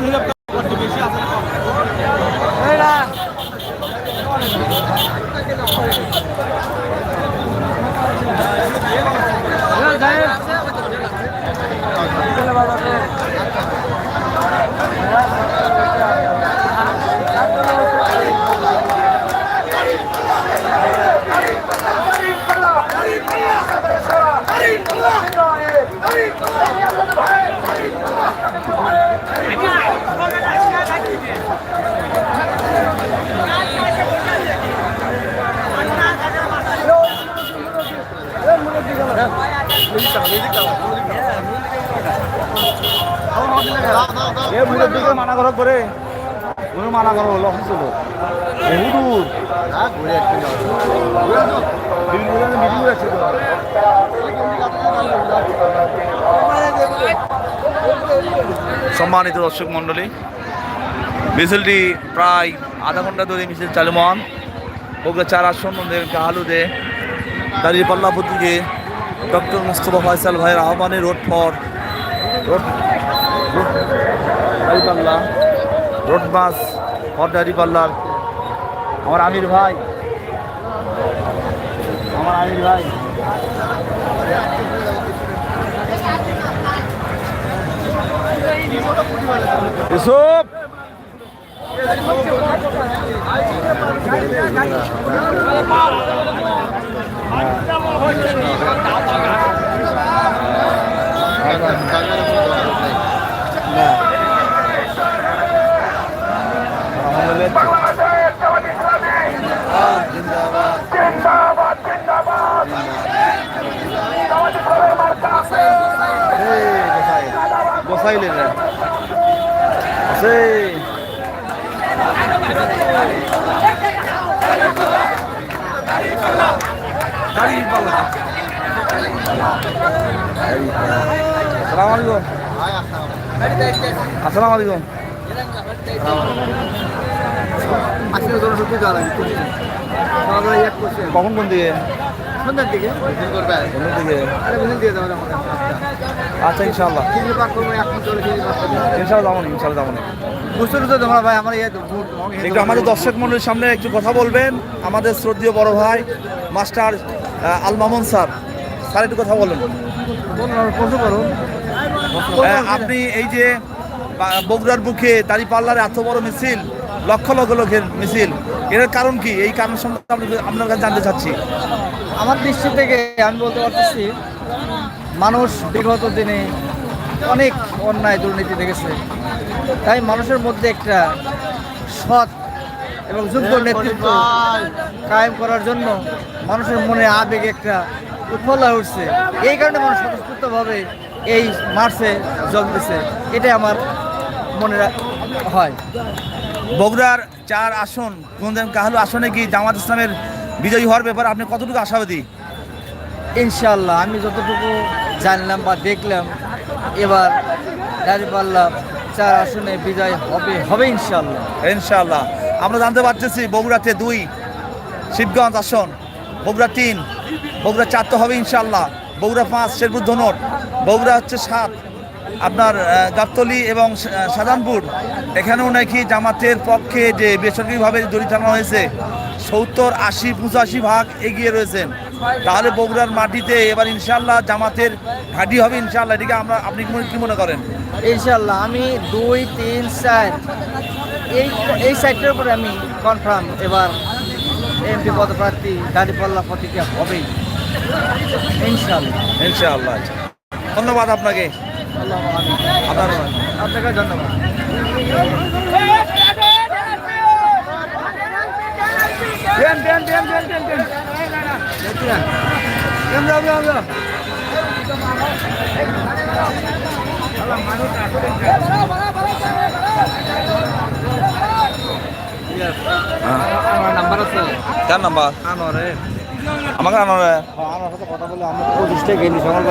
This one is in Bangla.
Hurry! দিকে মানা করে কোনো মানা করা, হলো বহুদূর মিটিং আছে সম্মানিত দর্শক মণ্ডলী, মিছিলটি প্রায় আধা ঘণ্টা ধরে মিছিল চালমান ওগুলো চার আসন কাহালুদে দাঁড়িয়ে পাল্লা প্রতীকে ডক্টর মুস্তফা ফয়সাল ভাইয়ের আহ্বানে রোড ফর রোড দাঁড়িপাল্লা রোড বাস ফর দাঁড়িপাল্লার। আমার আমির ভাই। আমার আমির ভাই। ইসুপ গোসাইলেন আছে আসসালামু আলাইকুম। আসসালামু আসলে ধরো সত্যি যাওয়া লাগে সকালে এক করছে। কখন কোন দিকে? সন্ধ্যার দিকে। কোন দিকে। আরে বুঝে দিয়ে দেবো আমাকে আচ্ছা ইনশাআল্লাহ। চিনি পাক করব এখন চলে চিনি পাক করব। ইনশাআল্লাহ যাব ইনশাআল্লাহ যাব বুঝতে তো তোমরা ভাই? আমার একটু আমাদের দর্শক মন্ডলীর সামনে একটু কথা বলবেন। আমাদের শ্রদ্ধীয় বড় ভাই master Al Mamun sir. Sir একটু কথা বলেন। আপনি এই যে বগুড়ার বুকে দাঁড়িপাল্লার এত বড় মিছিল লক্ষ লক্ষ লোকের মিছিল। এর কারণ কি? এই কারণ সম্বন্ধে আপনি- আপনার কাছে জানতে চাচ্ছি। আমার দৃষ্টি থেকে আমি বলতে পারতেছি, মানুষ বিগত দিনে অনেক অন্যায় দুর্নীতি দেখেছে। তাই মানুষের মধ্যে একটা সৎ এবং যোগ্য নেতৃত্ব কায়েম করার জন্য মানুষের মনে আবেগ একটা উৎফল হয়ে উঠছে এই কারণে মানুষ স্বতঃস্ফূর্তভাবে এই মার্চে যোগ দিছে এটাই আমার মনে হয়। বগুড়ার চার আসন গুঞ্জন কাহালু আসনে কি জামাত ইসলামের বিজয়ী হওয়ার ব্যাপারে আপনি কতটুকু আশাবাদী? ইনশাল্লাহ আমি যতটুকু জানলাম বা দেখলাম এবার দাঁড়িপাল্লা চার আসনে বিজয় হবে হবে ইনশাল্লাহ ইনশাল্লাহ আমরা জানতে পারতেছি বগুড়াতে দুই শিবগঞ্জ আসন বগুড়া তিন বগুড়া চার তো হবে ইনশাল্লাহ বগুড়া পাঁচ শেরপুর ধনট বগুড়া হচ্ছে সাত। আপনার গাবতলী এবং সা- সাজানপুর এখানেও নাকি জামাতের পক্ষে যে বেসরকারিভাবে দড়ি টানানো হয়েছে সত্তর আশি পঁচাশি ভাগ এগিয়ে রয়েছেন। তাহলে বগুড়ার মাটিতে এবার ইনশাআল্লাহ জামাতের ঘাঁটি হবে ইনশাআল্লাহ। এটিকে আমরা আপনি কি মনে- করেন? ইনশাল্লাহ আমি দুই তিন চার এই এই সাইডটার উপরে আমি কনফার্ম এবার এমপি পদপ্রার্থী দাঁড়িপাল্লা প্রতিক্রিয়া হবেই। ইনশাল্লাহ ইনশাআল্লাহ আচ্ছা। ধন্যবাদ আপনাকে। আপনার আপনাকে ধন্যবাদ দেন দেন দেন দেন দেন দেন আমার নাম্বার? আনোয়ারে। আমাকে আনার আমার সাথে কথা বলে আমি পঁচিশটা গেলি সকাল